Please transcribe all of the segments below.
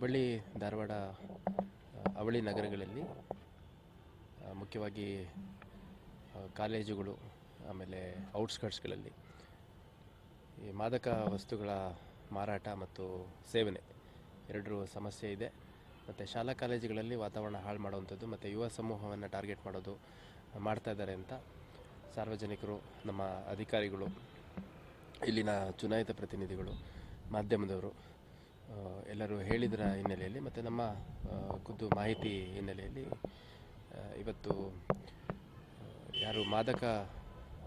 ಹುಬ್ಬಳ್ಳಿ, ಧಾರವಾಡ, ಅವಳಿ ನಗರಗಳಲ್ಲಿ ಮುಖ್ಯವಾಗಿ ಕಾಲೇಜುಗಳು, ಆಮೇಲೆ ಔಟ್ಸ್ಕರ್ಟ್ಸ್ಗಳಲ್ಲಿ ಈ ಮಾದಕ ವಸ್ತುಗಳ ಮಾರಾಟ ಮತ್ತು ಸೇವನೆ ಎರಡರ ಸಮಸ್ಯೆ ಇದೆ. ಮತ್ತು ಶಾಲಾ ಕಾಲೇಜುಗಳಲ್ಲಿ ವಾತಾವರಣ ಹಾಳು ಮಾಡುವಂಥದ್ದು, ಮತ್ತು ಯುವ ಸಮೂಹವನ್ನು ಟಾರ್ಗೆಟ್ ಮಾಡೋದು, ಮಾಡ್ತಾ ಇದ್ದಾರೆ ಅಂತ ಸಾರ್ವಜನಿಕರು, ನಮ್ಮ ಅಧಿಕಾರಿಗಳು, ಇಲ್ಲಿನ ಚುನಾಯಿತ ಪ್ರತಿನಿಧಿಗಳು, ಮಾಧ್ಯಮದವರು ಎಲ್ಲರೂ ಹೇಳಿದರ ಹಿನ್ನೆಲೆಯಲ್ಲಿ ಮತ್ತು ನಮ್ಮ ಖುದ್ದು ಮಾಹಿತಿ ಹಿನ್ನೆಲೆಯಲ್ಲಿ ಇವತ್ತು ಯಾರು ಮಾದಕ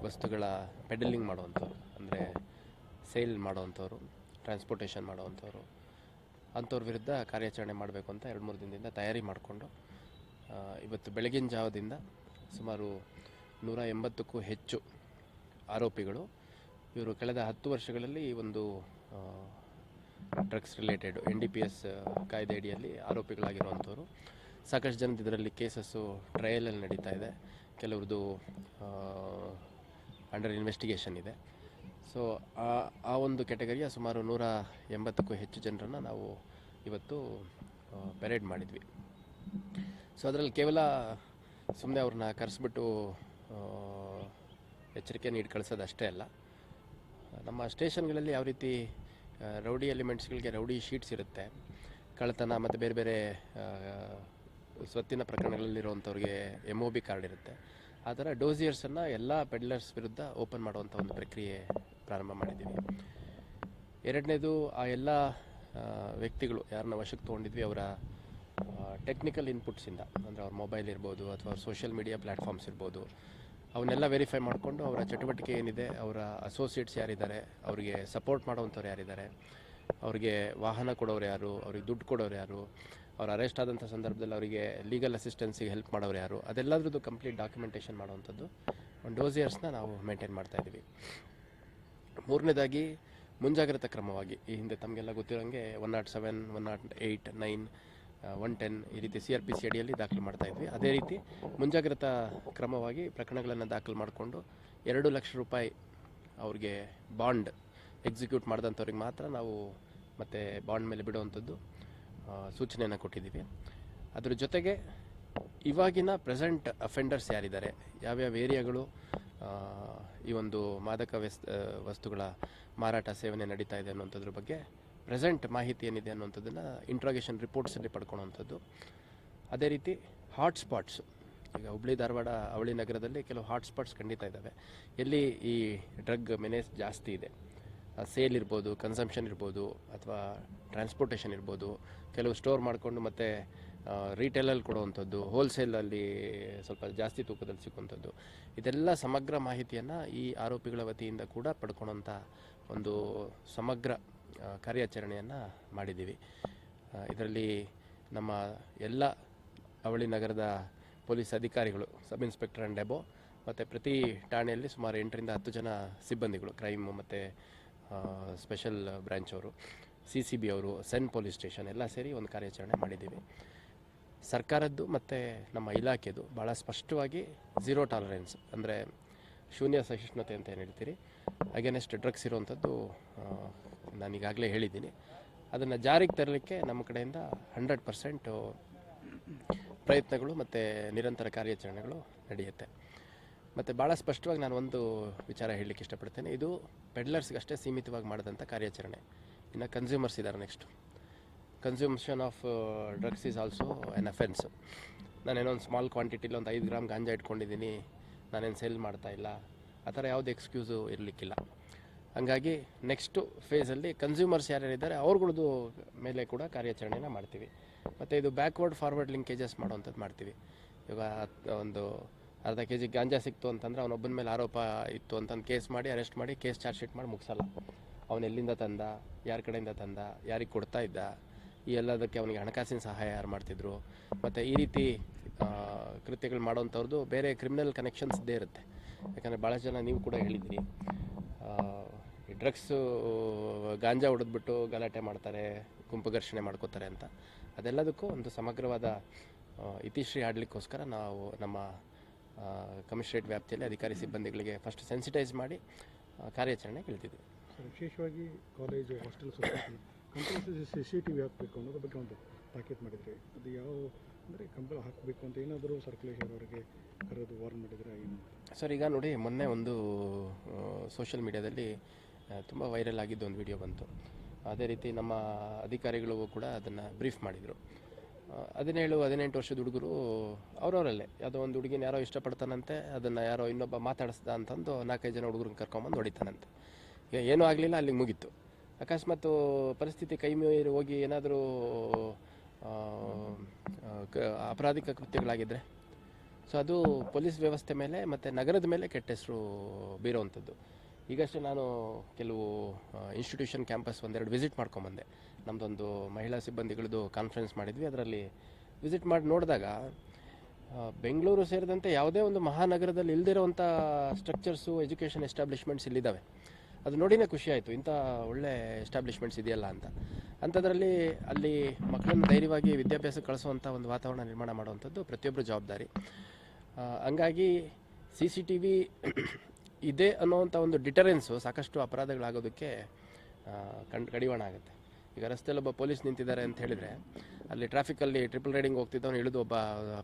ವಸ್ತುಗಳ ಪೆಡಲಿಂಗ್ ಮಾಡುವಂಥವ್ರು, ಅಂದರೆ ಸೇಲ್ ಮಾಡುವಂಥವ್ರು, ಟ್ರಾನ್ಸ್ಪೋರ್ಟೇಷನ್ ಮಾಡುವಂಥವ್ರು, ಅಂಥವ್ರ ವಿರುದ್ಧ ಕಾರ್ಯಾಚರಣೆ ಮಾಡಬೇಕು ಅಂತ ಎರಡು ಮೂರು ದಿನದಿಂದ ತಯಾರಿ ಮಾಡಿಕೊಂಡು ಇವತ್ತು ಬೆಳಗಿನ ಜಾವದಿಂದ ಸುಮಾರು ನೂರ ಎಂಬತ್ತಕ್ಕೂ ಹೆಚ್ಚು ಆರೋಪಿಗಳು, ಇವರು ಕಳೆದ ಹತ್ತು ವರ್ಷಗಳಲ್ಲಿ ಒಂದು drugs related N D P S ಕಾಯ್ದೆ ಅಡಿಯಲ್ಲಿ ಆರೋಪಿಗಳಾಗಿರುವಂಥವ್ರು. ಸಾಕಷ್ಟು ಜನದ ಇದರಲ್ಲಿ ಕೇಸಸ್ಸು ಟ್ರಯಲಲ್ಲಿ ನಡೀತಾ ಇದೆ. ಕೆಲವ್ರದ್ದು ಅಂಡರ್ ಇನ್ವೆಸ್ಟಿಗೇಷನ್ ಇದೆ. ಸೊ ಆ ಆ ಒಂದು ಕೆಟಗರಿಯ ಸುಮಾರು ನೂರ ಎಂಬತ್ತಕ್ಕೂ ಹೆಚ್ಚು ಜನರನ್ನು ನಾವು ಇವತ್ತು ಪೆರೇಡ್ ಮಾಡಿದ್ವಿ. ಸೊ ಅದರಲ್ಲಿ ಕೇವಲ ಸುಮ್ಮನೆ ಅವ್ರನ್ನ ಕರೆಸ್ಬಿಟ್ಟು ಎಚ್ಚರಿಕೆ ನೀಡಿ ಕಳಿಸೋದು ಅಷ್ಟೇ ಅಲ್ಲ. ನಮ್ಮ ಸ್ಟೇಷನ್ಗಳಲ್ಲಿ ಯಾವ ರೀತಿ ರೌಡಿ ಎಲಿಮೆಂಟ್ಸ್ಗಳಿಗೆ ರೌಡಿ ಶೀಟ್ಸ್ ಇರುತ್ತೆ. ಕಳ್ಳತನ ಮತ್ತು ಬೇರೆ ಬೇರೆ ಸ್ವತ್ತಿನ ಪ್ರಕರಣಗಳಲ್ಲಿರುವಂಥವ್ರಿಗೆ ಎಂ ಒ ಬಿ ಕಾರ್ಡ್ ಇರುತ್ತೆ. ಆ ಥರ ಡೋಸಿಯರ್ಸನ್ನು ಎಲ್ಲ ಪೆಡ್ಲರ್ಸ್ ವಿರುದ್ಧ ಓಪನ್ ಮಾಡುವಂಥ ಒಂದು ಪ್ರಕ್ರಿಯೆ ಪ್ರಾರಂಭ ಮಾಡಿದ್ದೀವಿ. ಎರಡನೇದು, ಆ ಎಲ್ಲ ವ್ಯಕ್ತಿಗಳು ಯಾರನ್ನ ವಶಕ್ಕೆ ತೊಗೊಂಡಿದ್ವಿ ಅವರ ಟೆಕ್ನಿಕಲ್ ಇನ್ಪುಟ್ಸಿಂದ ಅಂದರೆ ಅವ್ರ ಮೊಬೈಲ್ ಇರ್ಬೋದು ಅಥವಾ ಸೋಷಿಯಲ್ ಮೀಡಿಯಾ ಪ್ಲ್ಯಾಟ್ಫಾರ್ಮ್ಸ್ ಇರ್ಬೋದು. ಅವನ್ನೆಲ್ಲ ವೆರಿಫೈ ಮಾಡಿಕೊಂಡು ಅವರ ಚಟುವಟಿಕೆ ಏನಿದೆ, ಅವರ ಅಸೋಸಿಯೇಟ್ಸ್ ಯಾರಿದ್ದಾರೆ, ಅವರಿಗೆ ಸಪೋರ್ಟ್ ಮಾಡೋವಂಥವ್ರು ಯಾರಿದ್ದಾರೆ, ಅವರಿಗೆ ವಾಹನ ಕೊಡೋರು ಯಾರು, ಅವ್ರಿಗೆ ದುಡ್ಡು ಕೊಡೋರು ಯಾರು, ಅವ್ರು ಅರೆಸ್ಟ್ ಆದಂಥ ಸಂದರ್ಭದಲ್ಲಿ ಅವರಿಗೆ ಲೀಗಲ್ ಅಸಿಸ್ಟೆನ್ಸಿಗೆ ಹೆಲ್ಪ್ ಮಾಡೋರು ಯಾರು, ಅದೆಲ್ಲದ್ರದ್ದು ಕಂಪ್ಲೀಟ್ ಡಾಕ್ಯುಮೆಂಟೇಷನ್ ಮಾಡುವಂಥದ್ದು ಒಂದು ಡೋಸಿಯರ್ಸ್ನ ನಾವು ಮೇಂಟೈನ್ ಮಾಡ್ತಾ ಇದ್ದೀವಿ. ಮೂರನೇದಾಗಿ ಮುಂಜಾಗ್ರತಾ ಕ್ರಮವಾಗಿ, ಈ ಹಿಂದೆ ತಮಗೆಲ್ಲ ಗೊತ್ತಿರೋಂಗೆ one nought seven one nought eight nine one ten ಈ ರೀತಿ ಸಿ ಆರ್ ಪಿ ಸಿ ಅಡಿಯಲ್ಲಿ ದಾಖಲು ಮಾಡ್ತಾ ಇದ್ವಿ. ಅದೇ ರೀತಿ ಮುಂಜಾಗ್ರತಾ ಕ್ರಮವಾಗಿ ಪ್ರಕರಣಗಳನ್ನು ದಾಖಲು ಮಾಡಿಕೊಂಡು ಎರಡು ಲಕ್ಷ ರೂಪಾಯಿ ಅವ್ರಿಗೆ ಬಾಂಡ್ ಎಕ್ಸಿಕ್ಯೂಟ್ ಮಾಡಿದಂಥವ್ರಿಗೆ ಮಾತ್ರ ನಾವು ಮತ್ತೆ ಬಾಂಡ್ ಮೇಲೆ ಬಿಡುವಂಥದ್ದು ಸೂಚನೆಯನ್ನು ಕೊಟ್ಟಿದ್ದೀವಿ. ಅದರ ಜೊತೆಗೆ ಇವಾಗಿನ ಪ್ರೆಸೆಂಟ್ ಅಫೆಂಡರ್ಸ್ ಯಾರಿದ್ದಾರೆ, ಯಾವ್ಯಾವ ಏರಿಯಾಗಳು ಈ ಒಂದು ಮಾದಕ ವಸ್ತುಗಳ ಮಾರಾಟ ಸೇವನೆ ನಡೀತಾ ಇದೆ ಅನ್ನುವಂಥದ್ರ ಬಗ್ಗೆ ಪ್ರೆಸೆಂಟ್ ಮಾಹಿತಿ ಏನಿದೆ ಅನ್ನುವಂಥದ್ದನ್ನು ಇಂಟ್ರಾಗೇಷನ್ ರಿಪೋರ್ಟ್ಸಲ್ಲಿ ಪಡ್ಕೊಳ್ಳೋವಂಥದ್ದು ಅದೇ ರೀತಿ ಹಾಟ್ಸ್ಪಾಟ್ಸ್ ಈಗ ಹುಬ್ಳಿ, ಧಾರವಾಡ, ಅವಳಿ ನಗರದಲ್ಲಿ ಕೆಲವು ಹಾಟ್ಸ್ಪಾಟ್ಸ್ ಖಂಡಿತ ಇದ್ದಾವೆ ಎಲ್ಲಿ ಈ ಡ್ರಗ್ ಮೆನೇಸ್ ಜಾಸ್ತಿ ಇದೆ ಸೇಲ್ ಇರ್ಬೋದು ಕನ್ಸಂಪ್ಷನ್ ಇರ್ಬೋದು, ಅಥವಾ ಟ್ರಾನ್ಸ್ಪೋರ್ಟೇಷನ್ ಇರ್ಬೋದು, ಕೆಲವು ಸ್ಟೋರ್ ಮಾಡಿಕೊಂಡು ಮತ್ತು ರೀಟೇಲಲ್ಲಿ ಕೊಡುವಂಥದ್ದು ಹೋಲ್ಸೇಲಲ್ಲಿ ಸ್ವಲ್ಪ ಜಾಸ್ತಿ ತೂಕದಲ್ಲಿ ಸಿಕ್ಕುವಂಥದ್ದು. ಇದೆಲ್ಲ ಸಮಗ್ರ ಮಾಹಿತಿಯನ್ನು ಈ ಆರೋಪಿಗಳ ವತಿಯಿಂದ ಕೂಡ ಪಡ್ಕೊಳ್ಳೋಂಥ ಒಂದು ಸಮಗ್ರ ಕಾರ್ಯಾಚರಣೆಯನ್ನು ಮಾಡಿದ್ದೀವಿ. ಇದರಲ್ಲಿ ನಮ್ಮ ಎಲ್ಲ ಅವಳಿ ನಗರದ ಪೊಲೀಸ್ ಅಧಿಕಾರಿಗಳು, ಸಬ್ ಇನ್ಸ್ಪೆಕ್ಟರ್ ಆ್ಯಂಡ್ ಡೆಬೋ ಮತ್ತು ಪ್ರತಿ ಠಾಣೆಯಲ್ಲಿ ಸುಮಾರು ಎಂಟರಿಂದ ಹತ್ತು ಜನ ಸಿಬ್ಬಂದಿಗಳು, ಕ್ರೈಮ್ ಮತ್ತು ಸ್ಪೆಷಲ್ ಬ್ರ್ಯಾಂಚ್ ಅವರು, ಸಿ ಸಿ ಬಿ ಅವರು, ಸೆನ್ ಪೊಲೀಸ್ ಸ್ಟೇಷನ್ ಎಲ್ಲ ಸೇರಿ ಒಂದು ಕಾರ್ಯಾಚರಣೆ ಮಾಡಿದ್ದೀವಿ. ಸರ್ಕಾರದ್ದು ಮತ್ತು ನಮ್ಮ ಇಲಾಖೆದು ಭಾಳ ಸ್ಪಷ್ಟವಾಗಿ ಝೀರೋ ಟಾಲರೆನ್ಸ್ ಅಂದರೆ ಶೂನ್ಯ ಸಹಿಷ್ಣುತೆ ಅಂತ ಏನು ಹೇಳ್ತೀರಿ? ಅಗೇನೆಸ್ಟ್ ಡ್ರಗ್ಸ್ ಇರುವಂಥದ್ದು ನಾನೀಗಾಗಲೇ ಹೇಳಿದ್ದೀನಿ. ಅದನ್ನು ಜಾರಿಗೆ ತರಲಿಕ್ಕೆ ನಮ್ಮ ಕಡೆಯಿಂದ ಹಂಡ್ರೆಡ್ ಪರ್ಸೆಂಟು ಪ್ರಯತ್ನಗಳು ಮತ್ತು ನಿರಂತರ ಕಾರ್ಯಾಚರಣೆಗಳು ನಡೆಯುತ್ತೆ. ಮತ್ತು ಭಾಳ ಸ್ಪಷ್ಟವಾಗಿ ನಾನು ಒಂದು ವಿಚಾರ ಹೇಳಲಿಕ್ಕೆ ಇಷ್ಟಪಡ್ತೇನೆ. ಇದು ಪೆಡ್ಲರ್ಸ್ಗಷ್ಟೇ ಸೀಮಿತವಾಗಿ ಮಾಡಿದಂಥ ಕಾರ್ಯಾಚರಣೆ. ಇನ್ನು ಕನ್ಸ್ಯೂಮರ್ಸ್ ಇದ್ದಾರೆ next consumption of drugs is also an offence ನಾನೇನೋ ಒಂದು ಸ್ಮಾಲ್ ಕ್ವಾಂಟಿಟಿಲಿ ಒಂದು ಐದು ಗ್ರಾಮ್ ಗಾಂಜಾ ಇಟ್ಕೊಂಡಿದ್ದೀನಿ. ನಾನೇನು ಸೇಲ್ ಮಾಡ್ತಾ ಇಲ್ಲ. ಆ ಥರ ಯಾವುದೇ ಎಕ್ಸ್ಕ್ಯೂಸು ಇರಲಿಕ್ಕಿಲ್ಲ. ಹಂಗಾಗಿ ನೆಕ್ಸ್ಟು ಫೇಸಲ್ಲಿ ಕನ್ಸ್ಯೂಮರ್ಸ್ ಯಾರ್ಯಾರಿದ್ದಾರೆ ಅವ್ರಗಳದ್ದು ಮೇಲೆ ಕೂಡ ಕಾರ್ಯಾಚರಣೆನ ಮಾಡ್ತೀವಿ. ಮತ್ತು ಇದು ಬ್ಯಾಕ್ವರ್ಡ್ ಫಾರ್ವರ್ಡ್ ಲಿಂಕೇಜಸ್ ಮಾಡುವಂಥದ್ದು ಮಾಡ್ತೀವಿ. ಇವಾಗ ಒಂದು ಅರ್ಧ ಕೆ ಜಿ ಗಾಂಜಾ ಸಿಕ್ತು ಅಂತಂದ್ರೆ ಅವನೊಬ್ಬನ ಮೇಲೆ ಆರೋಪ ಇತ್ತು ಅಂತಂದು ಕೇಸ್ ಮಾಡಿ ಅರೆಸ್ಟ್ ಮಾಡಿ ಕೇಸ್ ಚಾರ್ಜ್ ಶೀಟ್ ಮಾಡಿ ಮುಗಿಸಲ್ಲ. ಅವನು ಎಲ್ಲಿಂದ ತಂದ, ಯಾರ ಕಡೆಯಿಂದ ತಂದ, ಯಾರಿಗೆ ಕೊಡ್ತಾ ಇದ್ದ, ಈ ಎಲ್ಲದಕ್ಕೆ ಅವನಿಗೆ ಹಣಕಾಸಿನ ಸಹಾಯ ಯಾರು ಮಾಡ್ತಿದ್ರು. ಮತ್ತು ಈ ರೀತಿ ಕೃತ್ಯಗಳು ಮಾಡೋವಂಥವ್ರದ್ದು ಬೇರೆ ಕ್ರಿಮಿನಲ್ ಕನೆಕ್ಷನ್ಸ್ ಇದ್ದೇ ಇರುತ್ತೆ. ಯಾಕಂದರೆ ಭಾಳ ಜನ ನೀವು ಕೂಡ ಹೇಳಿದ್ರಿ. ಡ್ರಗ್ಸು ಗಾಂಜಾ ಹೊಡೆದ್ಬಿಟ್ಟು ಗಲಾಟೆ ಮಾಡ್ತಾರೆ, ಗುಂಪು ಘರ್ಷಣೆ ಮಾಡ್ಕೋತಾರೆ ಅಂತ. ಅದೆಲ್ಲದಕ್ಕೂ ಒಂದು ಸಮಗ್ರವಾದ ಇತಿಶ್ರೀ ಆಡಲಿಕ್ಕೋಸ್ಕರ ನಾವು ನಮ್ಮ ಕಮಿಷನರೇಟ್ ವ್ಯಾಪ್ತಿಯಲ್ಲಿ ಅಧಿಕಾರಿ ಸಿಬ್ಬಂದಿಗಳಿಗೆ ಫಸ್ಟ್ ಸೆನ್ಸಿಟೈಸ್ ಮಾಡಿ ಕಾರ್ಯಾಚರಣೆ ಇಳಿದಿದ್ವಿ ವಿಶೇಷವಾಗಿ college hostel C C T V ಹಾಕಬೇಕು ಅನ್ನೋದ್ರ ಬಗ್ಗೆ ಒಂದು ತಾಕೀತು ಮಾಡಿದ್ರಿ. ಅದು ಯಾವ ಅಂದರೆ ಕಂಬಳ ಹಾಕಬೇಕು ಅಂತ ಏನಾದರೂ ಸರ್ಕುಲೇಷನ್ ಅವರಿಗೆ ಕರೆದು ವಾರ್ನ್ ಮಾಡಿದರೆ ಏನು? ಸರ್ ಈಗ ನೋಡಿ, ಮೊನ್ನೆ ಒಂದು ಸೋಷಿಯಲ್ ಮೀಡಿಯಾದಲ್ಲಿ ತುಂಬ ವೈರಲ್ ಆಗಿದ್ದು ಒಂದು ವಿಡಿಯೋ ಬಂತು. ಅದೇ ರೀತಿ ನಮ್ಮ ಅಧಿಕಾರಿಗಳು ಕೂಡ ಅದನ್ನು ಬ್ರೀಫ್ ಮಾಡಿದರು. ಹದಿನೇಳು, ಹದಿನೆಂಟು ವರ್ಷದ ಹುಡುಗರು ಅವರವರಲ್ಲೇ. ಯಾವುದೋ ಒಂದು ಹುಡುಗಿನ ಯಾರೋ ಇಷ್ಟಪಡ್ತಾನಂತೆ, ಅದನ್ನು ಯಾರೋ ಇನ್ನೊಬ್ಬ ಮಾತಾಡಿಸ್ದ ಅಂತಂದು ನಾಲ್ಕೈದು ಜನ ಹುಡುಗರನ್ನ ಕರ್ಕೊಂಬಂದು ಹೊಡಿತಾನಂತೆ. ಈಗ ಏನೂ ಆಗಲಿಲ್ಲ, ಅಲ್ಲಿಗೆ ಮುಗೀತು. ಅಕಸ್ಮಾತ್ ಪರಿಸ್ಥಿತಿ ಕೈ ಮೀರಿ ಹೋಗಿ ಏನಾದರೂ ಅಪರಾಧಿಕ ಕೃತ್ಯಗಳಾಗಿದ್ದರೆ ಸೊ ಅದು ಪೊಲೀಸ್ ವ್ಯವಸ್ಥೆ ಮೇಲೆ ಮತ್ತು ನಗರದ ಮೇಲೆ ಕೆಟ್ಟ ಹೆಸರು ಬೀರೋವಂಥದ್ದು. ಈಗಷ್ಟೇ ನಾನು ಕೆಲವು ಇನ್ಸ್ಟಿಟ್ಯೂಷನ್ ಕ್ಯಾಂಪಸ್ ಒಂದೆರಡು ವಿಸಿಟ್ ಮಾಡ್ಕೊಂಬಂದೆ. ನಮ್ಮದೊಂದು ಮಹಿಳಾ ಸಿಬ್ಬಂದಿಗಳದ್ದು ಕಾನ್ಫರೆನ್ಸ್ ಮಾಡಿದ್ವಿ. ಅದರಲ್ಲಿ ವಿಸಿಟ್ ಮಾಡಿ ನೋಡಿದಾಗ ಬೆಂಗಳೂರು ಸೇರಿದಂತೆ ಯಾವುದೇ ಒಂದು ಮಹಾನಗರದಲ್ಲಿ ಇಲ್ದಿರೋವಂಥ ಸ್ಟ್ರಕ್ಚರ್ಸು ಎಜುಕೇಷನ್ ಎಸ್ಟಾಬ್ಲಿಷ್ಮೆಂಟ್ಸ್ ಇಲ್ಲಿದ್ದಾವೆ. ಅದು ನೋಡಿನೇ ಖುಷಿ ಆಯಿತು. ಇಂಥ ಒಳ್ಳೆ ಎಸ್ಟಾಬ್ಲಿಷ್ಮೆಂಟ್ಸ್ ಇದೆಯಲ್ಲ ಅಂತ. ಅಂಥದ್ರಲ್ಲಿ ಅಲ್ಲಿ ಮಕ್ಕಳನ್ನು ಧೈರ್ಯವಾಗಿ ವಿದ್ಯಾಭ್ಯಾಸ ಕಳಿಸುವಂಥ ಒಂದು ವಾತಾವರಣ ನಿರ್ಮಾಣ ಮಾಡುವಂಥದ್ದು ಪ್ರತಿಯೊಬ್ಬರ ಜವಾಬ್ದಾರಿ. ಹಂಗಾಗಿ ಸಿ ಸಿ ಟಿ ವಿ ಇದೆ ಅನ್ನೋವಂಥ ಒಂದು ಡಿಟರೆನ್ಸು ಸಾಕಷ್ಟು ಅಪರಾಧಗಳಾಗೋದಕ್ಕೆ ಕಣ್ ಕಡಿವಾಣ ಆಗುತ್ತೆ. ಈಗ ರಸ್ತೆಯಲ್ಲಿ ಒಬ್ಬ ಪೊಲೀಸ್ ನಿಂತಿದ್ದಾರೆ ಅಂತ ಹೇಳಿದರೆ, ಅಲ್ಲಿ ಟ್ರಾಫಿಕಲ್ಲಿ ಟ್ರಿಪಲ್ ರೈಡಿಂಗ್ ಹೋಗ್ತಿದ್ದವನು ಇಳಿದು ಒಬ್ಬ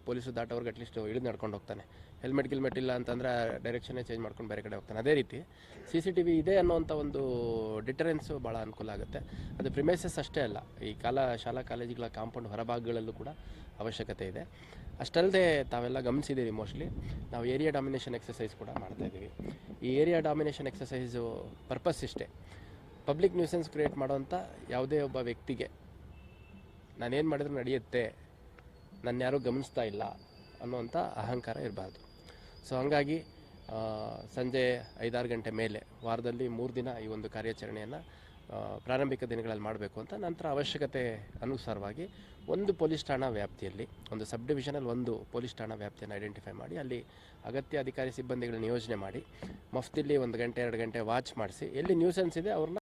ಪೊಲೀಸು ದಾಟೋರ್ಗೆ ಅಟ್ಲೀಸ್ಟ್ ಇಳಿದು ನಡ್ಕೊಂಡು ಹೋಗ್ತಾನೆ. ಹೆಲ್ಮೆಟ್ ಗಿಲ್ಮೆಟ್ ಇಲ್ಲ ಅಂತಂದ್ರೆ ಡೈರೆಕ್ಷನ್ನೇ ಚೇಂಜ್ ಮಾಡ್ಕೊಂಡು ಬೇರೆ ಕಡೆ ಹೋಗ್ತಾನೆ. ಅದೇ ರೀತಿ ಸಿ ಸಿ ಟಿ ವಿ ಇದೆ ಅನ್ನೋವಂಥ ಒಂದು ಡಿಟರೆನ್ಸು ಭಾಳ ಅನುಕೂಲ ಆಗುತ್ತೆ. ಅದು ಪ್ರಿಮೈಸಸ್ ಅಷ್ಟೇ ಅಲ್ಲ, ಈ ಕಾಲ, ಶಾಲಾ ಕಾಲೇಜುಗಳ ಕಾಂಪೌಂಡ್ ಹೊರಭಾಗಗಳಲ್ಲೂ ಕೂಡ ಅವಶ್ಯಕತೆ ಇದೆ. ಅಷ್ಟಲ್ಲದೆ ತಾವೆಲ್ಲ ಗಮನಿಸಿದ್ದೀವಿ ಮೋಸ್ಟ್ಲಿ ನಾವು ಏರಿಯಾ ಡಾಮಿನೇಷನ್ ಎಕ್ಸಸೈಸ್ ಕೂಡ ಮಾಡ್ತಾ ಇದ್ದೀವಿ. ಈ ಏರಿಯಾ ಡಾಮಿನೇಷನ್ ಎಕ್ಸಸೈಸು ಪರ್ಪಸ್ ಇಷ್ಟೇ. ಪಬ್ಲಿಕ್ ನ್ಯೂಸೆನ್ಸ್ ಕ್ರಿಯೇಟ್ ಮಾಡೋವಂಥ ಯಾವುದೇ ಒಬ್ಬ ವ್ಯಕ್ತಿಗೆ ನಾನೇನು ಮಾಡಿದ್ರು ನಡೆಯುತ್ತೆ ನನ್ನ ಯಾರೂ ಗಮನಿಸ್ತಾ ಇಲ್ಲ ಅನ್ನೋವಂಥ ಅಹಂಕಾರ ಇರಬಾರ್ದು. ಸೊ ಹಂಗಾಗಿ ಸಂಜೆ ಐದಾರು ಗಂಟೆ ಮೇಲೆ, ವಾರದಲ್ಲಿ ಮೂರು ದಿನ ಈ ಒಂದು ಕಾರ್ಯಾಚರಣೆಯನ್ನು ಪ್ರಾರಂಭಿಕ ದಿನಗಳಲ್ಲಿ ಮಾಡಬೇಕು ಅಂತ ನಂತರ ಅವಶ್ಯಕತೆ ಅನುಸಾರವಾಗಿ ಒಂದು ಪೊಲೀಸ್ ಠಾಣಾ ವ್ಯಾಪ್ತಿಯಲ್ಲಿ, ಒಂದು ಸಬ್ ಡಿವಿಷನಲ್ಲಿ ಒಂದು ಪೊಲೀಸ್ ಠಾಣಾ ವ್ಯಾಪ್ತಿಯನ್ನು ಐಡೆಂಟಿಫೈ ಮಾಡಿ, ಅಲ್ಲಿ ಅಗತ್ಯ ಅಧಿಕಾರಿ ಸಿಬ್ಬಂದಿಗಳನ್ನ ನಿಯೋಜನೆ ಮಾಡಿ ಮಫ್ತಿಲ್ಲಿ ಒಂದು ಗಂಟೆ, ಎರಡು ಗಂಟೆ ವಾಚ್ ಮಾಡಿಸಿ, ಎಲ್ಲಿ ನ್ಯೂಸೆನ್ಸ್ ಇದೆ ಅವ್ರನ್ನ